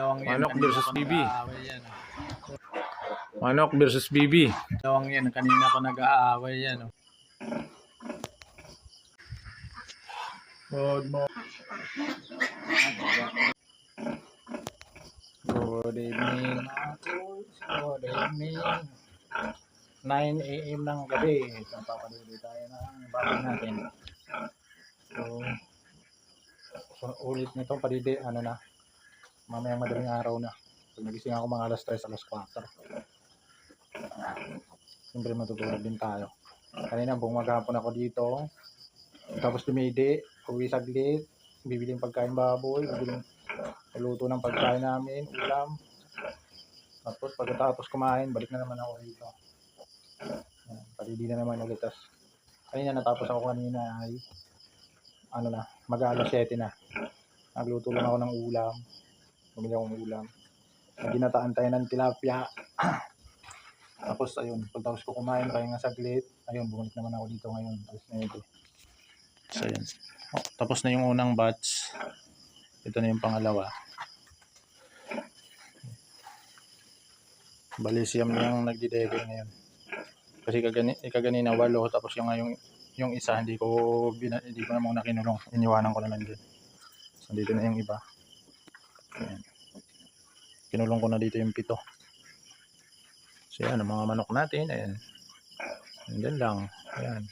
Yan. Manok versus yan. Manok versus bibi. Dalawang yan. Kanina pa nag-aaway yan. oh. Good morning. Good evening. Good evening. 9 a.m. ng gabi. So, papalili tayo ng bago natin. So, so ulit nito palili, ano na, mamayang madaling araw na. Pag nagising ako mga alas 3, alas 4. Siyempre matutulog din tayo. Kanina buong maghapon ako dito. Tapos dumidi, uwi saglit, bibiling pagkain baboy, bibiling luto ng pagkain namin, ulam. Tapos pagkatapos kumain, balik na naman ako rito. Ayan, Palili na naman ulit. Tapos, kanina natapos ako kanina ay ano na, mag-alas 7 na. Nagluto lang ako ng ulam. Bumili akong ulam. Ginataan tayo ng tilapia. Tapos ayun, pagtapos ko kumain, kaya nga saglit. Ayun, bumalik naman ako dito ngayon. Alas 9. So yun. Oh, tapos na yung unang batch. Ito na yung pangalawa. Bali siyam na yung nagdidede ngayon. Kasi kagani, eh, kaganina walo, tapos yung yung yung isa hindi ko hindi ko na muna kinulong. Iniwanan ko naman din. So dito na yung iba. Kinulong ko na dito yung pito. So yan, ang mga manok natin, ayan. Andyan lang. Ayan.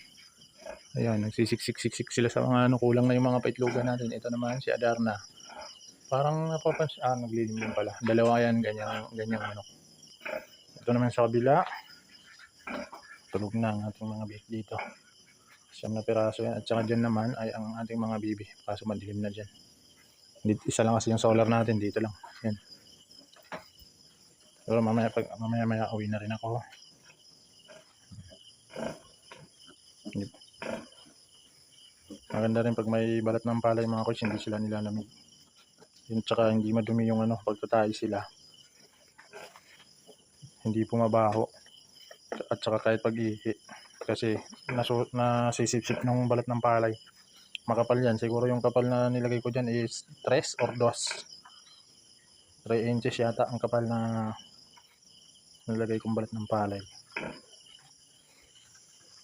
Ayan, nagsisiksik-siksik sila sa mga ano, kulang na yung mga paitlugan natin. Ito naman si Adarna. Parang napapansin, ah, naglilim din pala. Dalawa yan, ganyan, ganyang manok. Ito naman sa kabila. Tulog na ang ating mga beef dito. Siyam na piraso yan. At saka dyan naman ay ang ating mga bibi. Kaso madilim na dyan. Isa lang kasi yung solar natin. Dito lang. Yan. Pero mamaya, pag, mamaya maya uwi na rin ako. Maganda rin pag may balat ng palay mga coach, hindi sila nilalamig. Yun, tsaka hindi madumi yung ano, pagtatay sila. Hindi pumabaho. At saka kahit pag-ihi. Kasi nasu nasisipsip ng balat ng palay. Makapal yan. Siguro yung kapal na nilagay ko dyan is 3 or 2. 3 inches yata ang kapal na nilagay kong balat ng palay.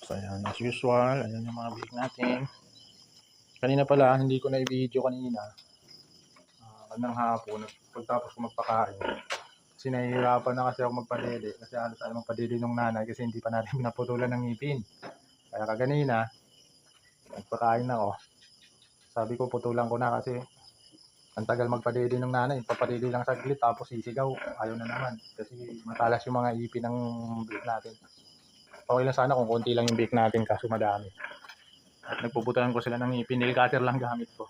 So ayan, as usual, ayan yung mga big natin. Kanina pala, hindi ko na i-video kanina. Uh, kanang hapon, pagtapos ko magpakain. Kasi nahihirapan na kasi ako magpadede. Kasi halos ayaw magpadede ng nanay kasi hindi pa natin pinaputulan ng ngipin. Kaya kaganina, nagpakain ako. Sabi ko, putulan ko na kasi ang tagal magpadede ng nanay. Papadede lang saglit tapos sisigaw. Ayaw na naman. Kasi matalas yung mga ipin ng beef natin. Okay lang sana kung konti lang yung beef natin kaso madami. At nagpuputulan ko sila ng ipin. Nail cutter lang gamit ko.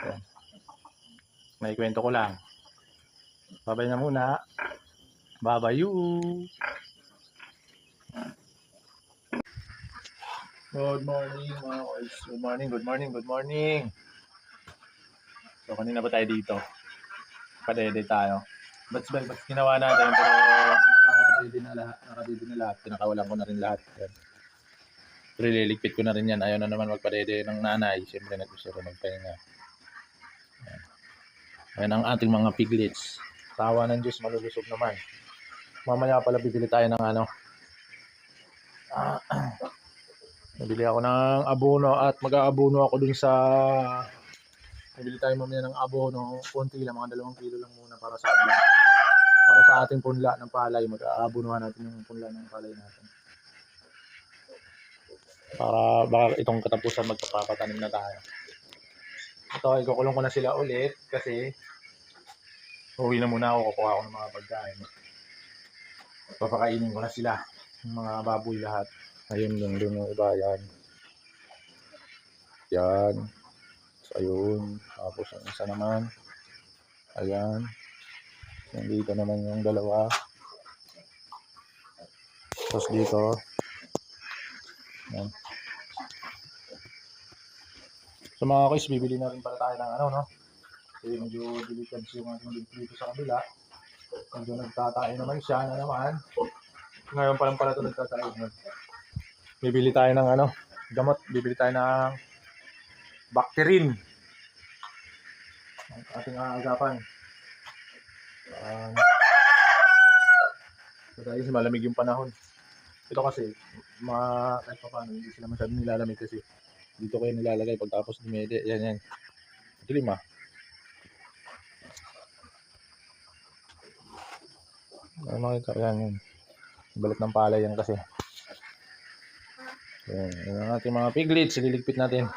Ayan. Naikwento ko lang. Babay na muna. Babay you. Good morning mga boys. Good morning, good morning, good morning. So kanina pa tayo dito. Padede tayo. Bats bats bats ginawa natin pero nakadede na lahat. Nakadede na lahat. Pinakawalan ko na rin lahat. Yan. Ko na rin yan. Ayaw na naman magpadede ng nanay. Siyempre nag-gusto ko magpahinga. Yan. Ayan ang ating mga piglets. Tawa ng Diyos, malulusog naman. Mamaya pala bibili tayo ng ano. Ah, Nabili ako ng abono at mag-aabono ako dun sa Nabili tayo mamaya ng abono, konti lang, mga dalawang kilo lang muna para sa atin. Para sa ating punla ng palay, mag-aabonuhan natin yung punla ng palay natin. Para baka itong katapusan magpapatanim na tayo. Ito, ikukulong ko na sila ulit kasi uwi na muna ako, kukuha ako ng mga pagkain. Papakainin ko na sila, yung mga baboy lahat. Ayun yung dun yung iba, yan. Yan. Ayun. Tapos yung isa naman. Ayan. Yung dito naman yung dalawa. Tapos dito. Yan. So mga guys, bibili na rin pala tayo ng ano, no? Kasi medyo delicate yung ating dito sa kabila. Medyo nagtatayo naman siya na naman. Ngayon pa lang pala ito nagtatayo. Bibili tayo ng ano, gamot. Bibili tayo ng Bacterin. Ang ating aagapan. Ah, uh, kasi malamig yung panahon. Ito kasi, mga kahit pa paano, hindi sila masyadong nilalamig kasi dito kayo nilalagay pagtapos dumede. Yan, yan. Dilim ah. Ano makita? Yan, yan. Balat ng palay yan kasi. Yan, yan ang ating mga piglets. Ililigpit natin.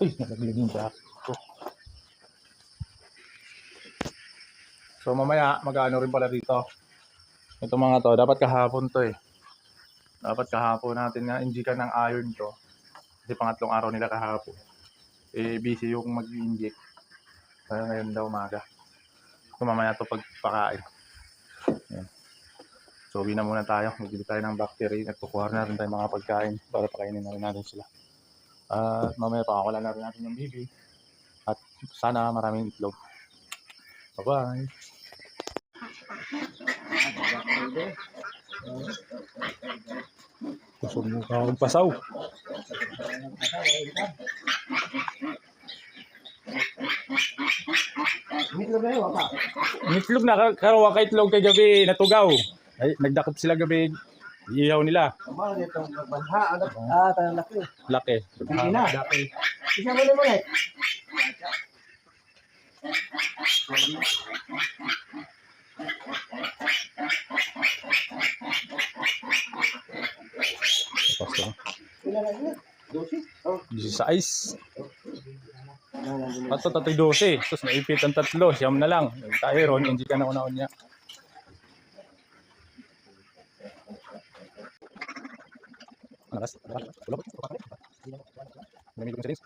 Uy, nalaglag yung ko. So mamaya mag-ano rin pala dito. Ito mga to, dapat kahapon to eh. Dapat kahapon natin nga injikan ng iron to. Kasi pangatlong araw nila kahapon. Eh busy yung mag-inject. Kaya ngayon daw umaga. So mamaya to pagpakain. Yan. So na muna tayo. Magbili tayo ng bacteria at kukuha na rin tayo mga pagkain para pakainin na rin natin sila. At mamaya pakakawalan na rin natin yung baby. At sana maraming itlog. Bye-bye. Kusog mo ka akong pasaw. Itlog na, karawa ka itlog kay gabi, natugaw. Ay, nagdakop sila gabi, iyaw nila. Ah, tanong laki. Laki. Hindi na. Laki. Isa mo mo lang yun? Dosi? Oh. 16. Ato tatoy 12. Tapos naipit ang tatlo. Siyam na lang. Tayo ron, hindi ka na una niya. Lakas. Lakas. Ulap. Lamig ko sa rin.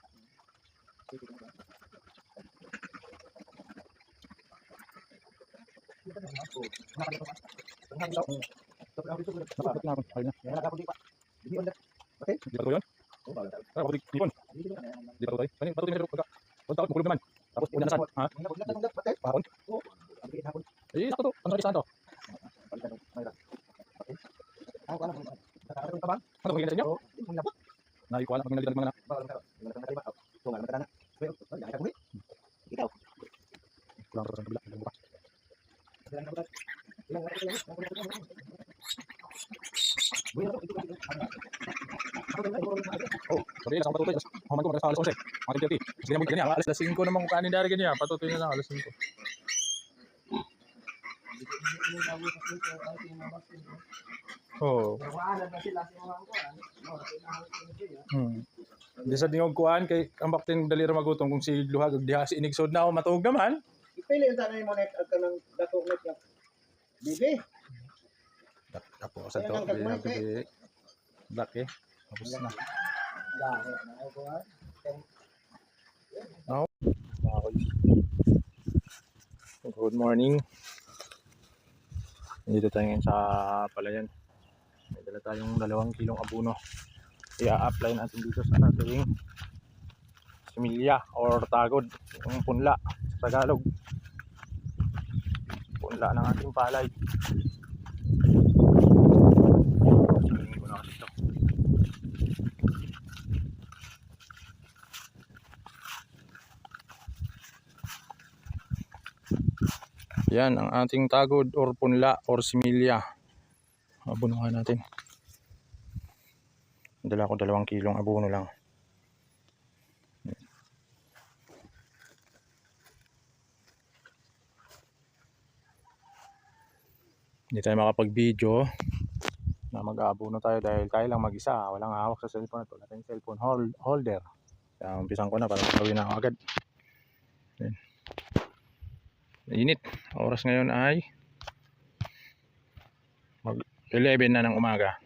Nakapit na ako. Ayun na. Di ba ko yun? Ah, kapatid, nipon. Di ba ko tayo? Ano yung patuloy na pagka? Pagka takot, makulog naman. Tapos una na saan? Ha? Pahon? Eh, sakto to. Ano sa saan to? Ano kung sa inyo? Nakikuha lang pag nalitan mga na. Kulang ko sa kabila. Ang bukas. Oh, sorry, lang patutoy. Human ko sa alas 11. Mga 30. Sige na mo ganyan. Alas 5 naman kung kanin dari ganyan. Patutoy na lang alas 5. Oh. Hmm. Di sa tingog kuan kay ang baktin dali ra magutom kung si luhag ug diha si inigsod na o matuog naman. Ipili yung tanong mo net at kanang dako net nga. Bibi. Tapos sa to, gabi. Black eh. Tapos na. Na ha. Good morning. Dito tayo ngayon sa palayan. May dala tayong dalawang kilong abuno. I-apply natin dito sa ating similya or tagod. Yung punla sa Tagalog. Punla ng ating palay. Yan ang ating tagod or punla or similya. Abunuhan natin. Dala ko dalawang kilong abono lang. Hindi tayo makapag-video na mag-aabono tayo dahil tayo lang mag-isa. Walang hawak sa cellphone na to. Wala tayong cellphone hol- holder. Kaya umpisan ko na para makawin na ako agad. Yan. Init. Oras ngayon ay mag 11 na ng umaga.